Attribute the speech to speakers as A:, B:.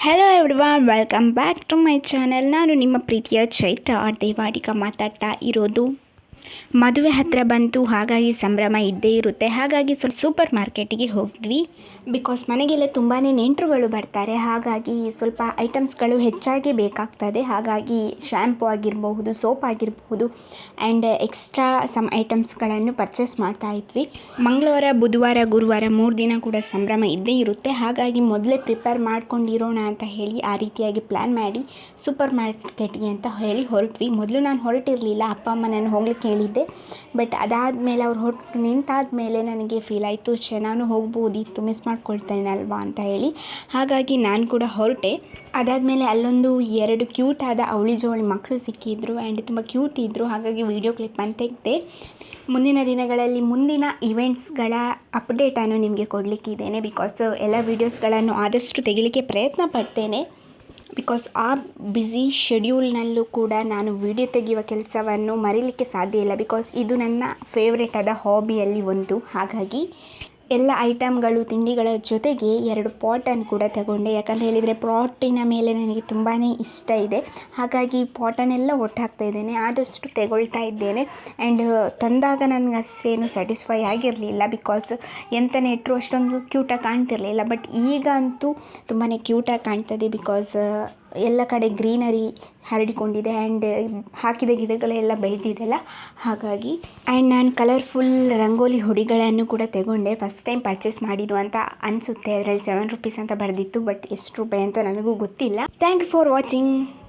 A: Hello everyone welcome back to my channel ನಾನು ನಿಮ್ಮ ಪ್ರೀತಿಯ ಚೈತ್ರ ದೇವಾಡಿಗ ಮಾತಾಡ್ತಾ ಇರೋದು. ಮದುವೆ ಹತ್ತಿರ ಬಂತು, ಹಾಗಾಗಿ ಸಂಭ್ರಮ ಇದ್ದೇ ಇರುತ್ತೆ. ಹಾಗಾಗಿ ಸ್ವಲ್ಪ ಸೂಪರ್ ಮಾರ್ಕೆಟಿಗೆ ಹೋಗಿದ್ವಿ. ಬಿಕಾಸ್ ಮನೆಗೆಲ್ಲ ತುಂಬಾ ನೆಂಟರುಗಳು ಬರ್ತಾರೆ, ಹಾಗಾಗಿ ಸ್ವಲ್ಪ ಐಟಮ್ಸ್ಗಳು ಹೆಚ್ಚಾಗಿ ಬೇಕಾಗ್ತದೆ. ಹಾಗಾಗಿ ಶ್ಯಾಂಪು ಆಗಿರಬಹುದು ಸೋಪ್ ಆಗಿರಬಹುದು ಆ್ಯಂಡ್ ಎಕ್ಸ್ಟ್ರಾ ಸಮ್ ಐಟಮ್ಸ್ಗಳನ್ನು ಪರ್ಚೇಸ್ ಮಾಡ್ತಾ ಇದ್ವಿ. ಮಂಗಳವಾರ, ಬುಧವಾರ, ಗುರುವಾರ ಮೂರು ದಿನ ಕೂಡ ಸಂಭ್ರಮ ಇದ್ದೇ ಇರುತ್ತೆ. ಹಾಗಾಗಿ ಮೊದಲೇ ಪ್ರಿಪೇರ್ ಮಾಡ್ಕೊಂಡಿರೋಣ ಅಂತ ಹೇಳಿ, ಆ ರೀತಿಯಾಗಿ ಪ್ಲ್ಯಾನ್ ಮಾಡಿ, ಸೂಪರ್ ಮಾರ್ಕೆಟ್ಗೆ ಅಂತ ಹೇಳಿ ಹೊರಟ್ವಿ. ಮೊದಲು ನಾನು ಹೊರಟಿರಲಿಲ್ಲ, ಅಪ್ಪ ಅಮ್ಮ ನಾನು ಹೋಗ್ಲಿಕ್ಕೆ ಬಟ್ ಅದಾದಮೇಲೆ ಅವ್ರು ಹೊರಟು ನಿಂತಾದ ಮೇಲೆ ನನಗೆ ಫೀಲ್ ಆಯಿತು, ಛೆ, ನಾನು ಹೋಗ್ಬೋದಿತ್ತು ಮಿಸ್ ಮಾಡ್ಕೊಳ್ತೇನೆ ಅಲ್ವಾ ಅಂತ ಹೇಳಿ. ಹಾಗಾಗಿ ನಾನು ಕೂಡ ಹೊರಟೆ. ಅದಾದಮೇಲೆ ಅಲ್ಲೊಂದು ಎರಡು ಕ್ಯೂಟ್ ಆದ ಅವಳಿ ಜೋಳಿ ಮಕ್ಕಳು ಸಿಕ್ಕಿದ್ರು ಆ್ಯಂಡ್ ತುಂಬ ಕ್ಯೂಟ್ ಇದ್ದರು ಹಾಗಾಗಿ ವೀಡಿಯೋ ಕ್ಲಿಪ್ಪನ್ನು ತೆಗೆದೆ. ಮುಂದಿನ ದಿನಗಳಲ್ಲಿ ಮುಂದಿನ ಇವೆಂಟ್ಸ್ಗಳ ಅಪ್ಡೇಟನ್ನು ನಿಮಗೆ ಕೊಡಲಿಕ್ಕಿದ್ದೇನೆ. ಬಿಕಾಸ್ ಎಲ್ಲ ವೀಡಿಯೋಸ್ಗಳನ್ನು ಆದಷ್ಟು ತೆಗಿಲಿಕ್ಕೆ ಪ್ರಯತ್ನ ಪಡ್ತೇನೆ. ಬಿಕಾಸ್ ಆ ಬ್ಯುಸಿ ಶೆಡ್ಯೂಲ್ನಲ್ಲೂ ಕೂಡ ನಾನು ವಿಡಿಯೋ ತೆಗೆಯುವ ಕೆಲಸವನ್ನು ಮರೀಲಿಕ್ಕೆ ಸಾಧ್ಯ ಇಲ್ಲ. ಬಿಕಾಸ್ ಇದು ನನ್ನ ಫೇವ್ರೆಟ್ ಆದ ಹಾಬಿಯಲ್ಲಿ ಒಂದು. ಹಾಗಾಗಿ ಎಲ್ಲ ಐಟಮ್ಗಳು, ತಿಂಡಿಗಳ ಜೊತೆಗೆ ಎರಡು ಪಾಟನ್ನು ಕೂಡ ತಗೊಂಡೆ. ಯಾಕಂತ ಹೇಳಿದರೆ ಪಾಟಿನ ಮೇಲೆ ನನಗೆ ತುಂಬಾ ಇಷ್ಟ ಇದೆ. ಹಾಗಾಗಿ ಪಾಟನ್ನೆಲ್ಲ ಒಟ್ಟು ಹಾಕ್ತಾ ಇದ್ದೇನೆ. ಆದಷ್ಟು ತಗೊಳ್ತಾ ಇದ್ದೇನೆ. ಆ್ಯಂಡ್ ತಂದಾಗ ನನಗೆ ಅಷ್ಟೇನು ಸ್ಯಾಟಿಸ್ಫೈ ಆಗಿರಲಿಲ್ಲ ಬಿಕಾಸ್ ಎಂತ ನೆಟ್ಟರು ಅಷ್ಟೊಂದು ಕ್ಯೂಟಾಗಿ ಕಾಣ್ತಿರಲಿಲ್ಲ. ಬಟ್ ಈಗ ಅಂತೂ ತುಂಬಾ ಕ್ಯೂಟಾಗಿ ಕಾಣ್ತದೆ ಬಿಕಾಸ್ ಎಲ್ಲ ಕಡೆ ಗ್ರೀನರಿ ಹರಡಿಕೊಂಡಿದೆ ಆ್ಯಂಡ್ ಹಾಕಿದ ಗಿಡಗಳೆಲ್ಲ ಬೆಳೆದಿದೆಲ್ಲ. ಹಾಗಾಗಿ ಆ್ಯಂಡ್ ನಾನು ಕಲರ್ಫುಲ್ ರಂಗೋಲಿ ಹುಡಿಗಳನ್ನು ಕೂಡ ತಗೊಂಡೆ. ಫಸ್ಟ್ ಟೈಮ್ ಪರ್ಚೇಸ್ ಮಾಡಿದ್ದು ಅಂತ ಅನಿಸುತ್ತೆ. ಅದರಲ್ಲಿ ಸೆವೆನ್ ರುಪೀಸ್ ಅಂತ ಬರೆದಿತ್ತು ಬಟ್ ಎಷ್ಟು ರೂಪಾಯಿ ಅಂತ ನನಗೂ ಗೊತ್ತಿಲ್ಲ. Thank you for watching